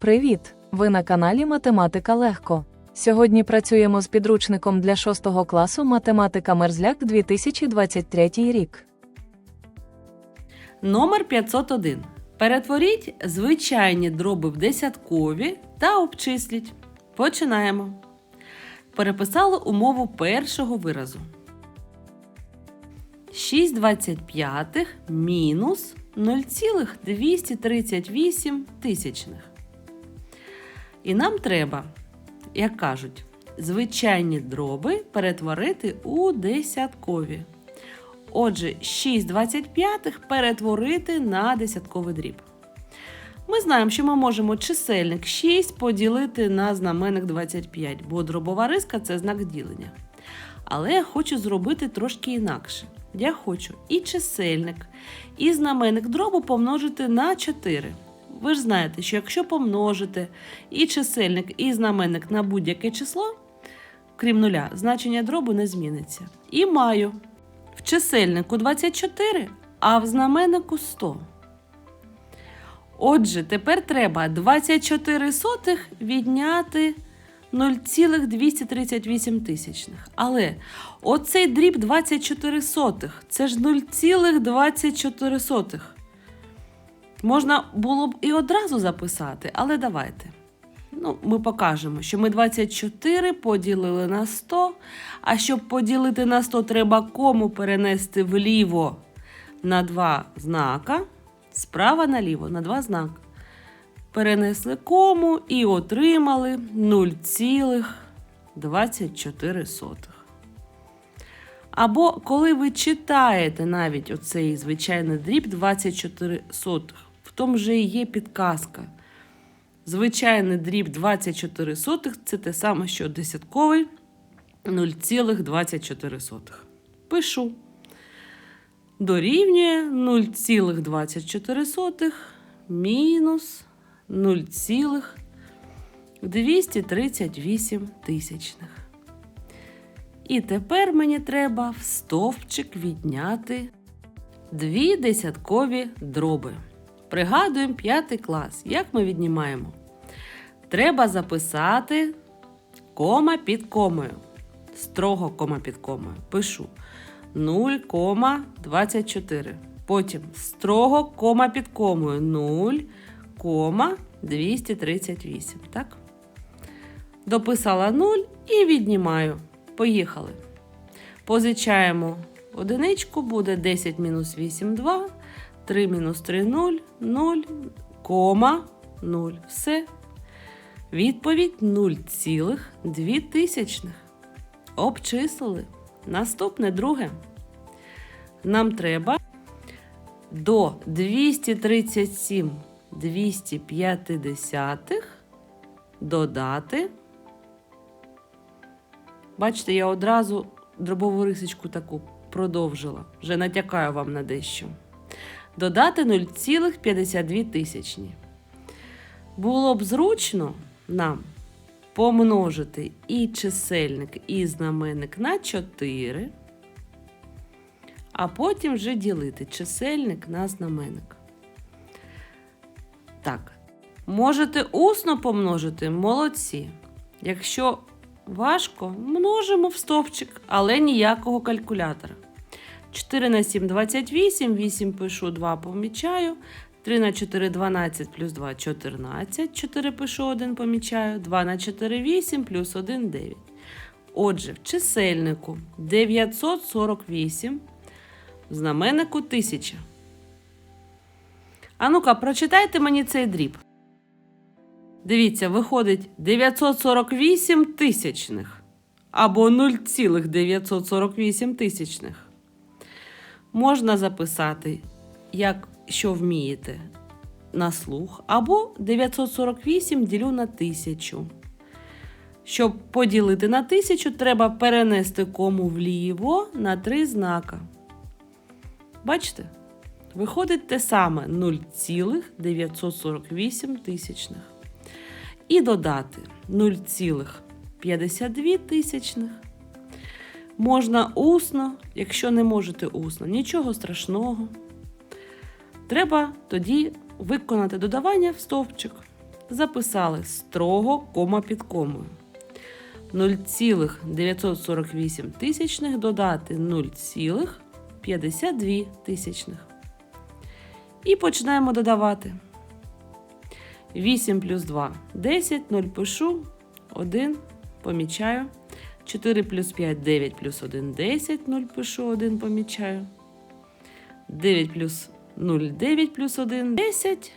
Привіт! Ви на каналі Математика Легко. Сьогодні працюємо з підручником для 6 класу Математика Мерзляк 2023 рік. Номер 501. Перетворіть звичайні дроби в десяткові та обчисліть. Починаємо. Переписали умову першого виразу. 6 25 мінус 0,238 тисячних. І нам треба, як кажуть, звичайні дроби перетворити у десяткові. Отже, 6 25 перетворити на десятковий дріб. Ми знаємо, що ми можемо чисельник 6 поділити на знаменник 25, бо дробова риска це знак ділення. Але я хочу зробити трошки інакше. Я хочу і чисельник, і знаменник дробу помножити на 4. Ви ж знаєте, що якщо помножити і чисельник, і знаменник на будь-яке число, крім нуля, значення дробу не зміниться. І маю в чисельнику 24, а в знаменнику 100. Отже, тепер треба 24 сотих відняти 0,238 тисячних. Але оцей дріб 24 сотих це ж 0,24 сотих. Можна було б і одразу записати, але давайте. Ну, ми покажемо, що ми 24 поділили на 100, а щоб поділити на 100, треба кому перенести вліво на два знака, справа наліво на два знака. Перенесли кому і отримали 0,24. Або коли ви читаєте навіть оцей звичайний дріб 24 сотих, в тому же і є підказка. Звичайний дріб 24 сотих це те саме, що десятковий 0,24. Пишу. Дорівнює 0,24 мінус 0,238 тисячних. І тепер мені треба в стовпчик відняти дві десяткові дроби. Пригадуємо п'ятий клас. Як ми віднімаємо? Треба записати кома під комою. Строго кома під комою. Пишу 0,24. Потім строго кома під комою 0,238. Так? Дописала 0 і віднімаю. Поїхали. Позичаємо одиничку, буде 10 мінус 8, 2. 3 мінус 3 0, 0, кома 0. Все. Відповідь 0,2 тисячних. Обчислили. Наступне друге. Нам треба до 237 250 додати. Бачите, я одразу дробову рисочку таку продовжила. Вже натякаю вам на дещо додати 0,52 тисячні. Було б зручно нам помножити і чисельник, і знаменник на 4, а потім вже ділити чисельник на знаменник. Так, можете усно помножити молодці. Якщо важко, множимо в стовпчик, але ніякого калькулятора. 4 на 7 28, 8 пишу, 2 помічаю. 3 на 4 12 плюс 2 14. 4 пишу 1 помічаю. 2 на 4 8 плюс 1 9. Отже, в чисельнику 948, в знаменнику 1000. А ну-ка, прочитайте мені цей дріб. Дивіться, виходить 948 тисячних або 0,948 тисячних можна записати, як що вмієте, на слух, або 948 ділю на 1000. Щоб поділити на 1000, треба перенести кому вліво на три знака. Бачите? Виходить те саме 0,948 тисячних. І додати 0,52 тисячних. Можна усно, якщо не можете усно, нічого страшного. Треба тоді виконати додавання в стовпчик. записали строго кома під комою. 0,948 тисячних додати 0,52 тисячних. І починаємо додавати. 8 плюс 2 10, 0 пишу, 1 помічаю. 4 плюс 5 9 плюс 1 10, 0 пишу, 1 помічаю. 9 плюс 0 9 плюс 1 10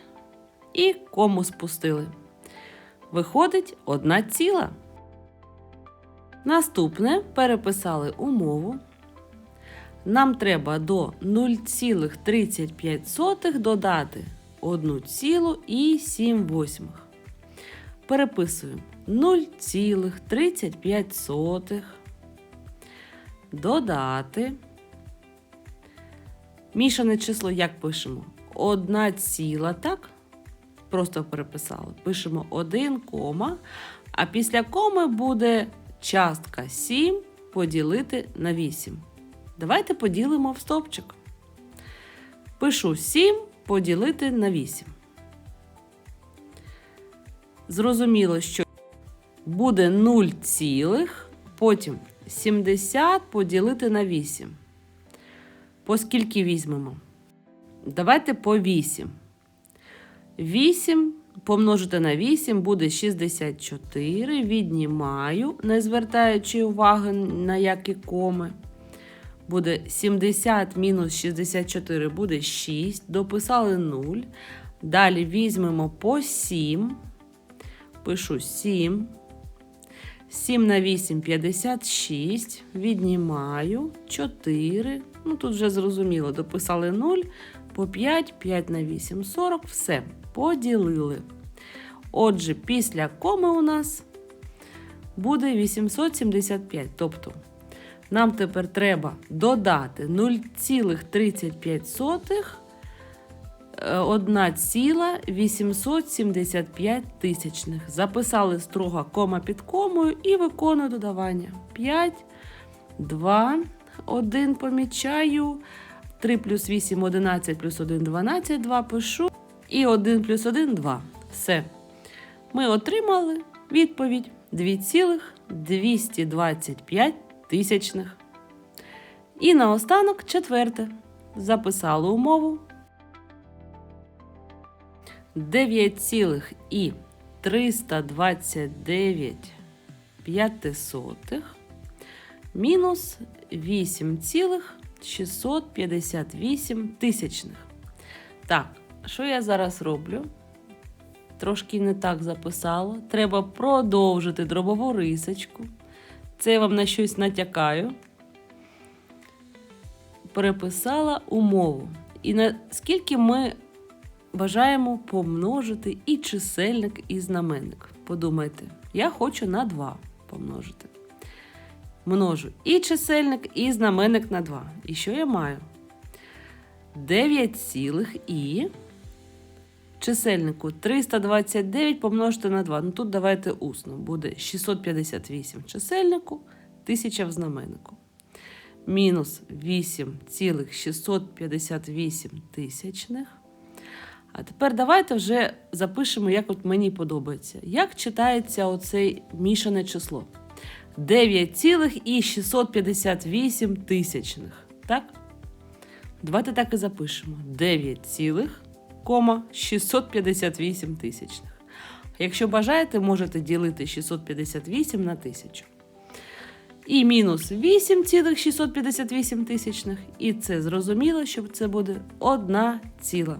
і кому спустили. Виходить одна ціла. Наступне переписали умову. Нам треба до 0,35 додати 1,7. Переписуємо 0,35 додати. Мішане число як пишемо? Одна ціла, так? Просто переписали. Пишемо 1, кома, а після коми буде частка 7 поділити на 8. Давайте поділимо в стовпчик. Пишу 7 поділити на 8. Зрозуміло, що буде 0 цілих, потім 70 поділити на 8. По скільки візьмемо? Давайте по 8. 8 помножити на 8 буде 64. Віднімаю, не звертаючи уваги на які коми. Буде 70 мінус 64 буде 6. Дописали 0. Далі візьмемо по 7. Пишу 7. 7 на 8 56. Віднімаю 4. Ну тут вже зрозуміло, дописали 0. По 5, 5 на 8 40. Все, поділили. Отже, після коми у нас буде 875. Тобто нам тепер треба додати 0,35 1,875 тисячних. Записали строго кома під комою і виконую додавання. 5, 2, 1 помічаю. 3 плюс 8 11 плюс 1 12, 2 пишу. І 1 плюс 1 2. Все. Ми отримали відповідь 2,225 тисячних. І наостанок четверте. Записали умову. 9,329 п'ятисотих мінус 8,658 тисячних. Так, що я зараз роблю? Трошки не так записала. Треба продовжити дробову рисочку. Це я вам на щось натякаю. Переписала умову. І наскільки ми бажаємо помножити і чисельник, і знаменник. Подумайте, я хочу на 2 помножити. Множу і чисельник, і знаменник на 2. І що я маю? 9 цілих і чисельнику 329 помножити на 2. Ну тут давайте усно. Буде 658 в чисельнику, 1000 в знаменнику. Мінус 8,658 тисячних. А тепер давайте вже запишемо, як от мені подобається. Як читається оце мішане число? 9,658 тисячних. Так? Давайте так і запишемо. 9,658 тисячних. Якщо бажаєте, можете ділити 658 на 1000. І мінус 8,658 тисячних. І це зрозуміло, що це буде одна ціла.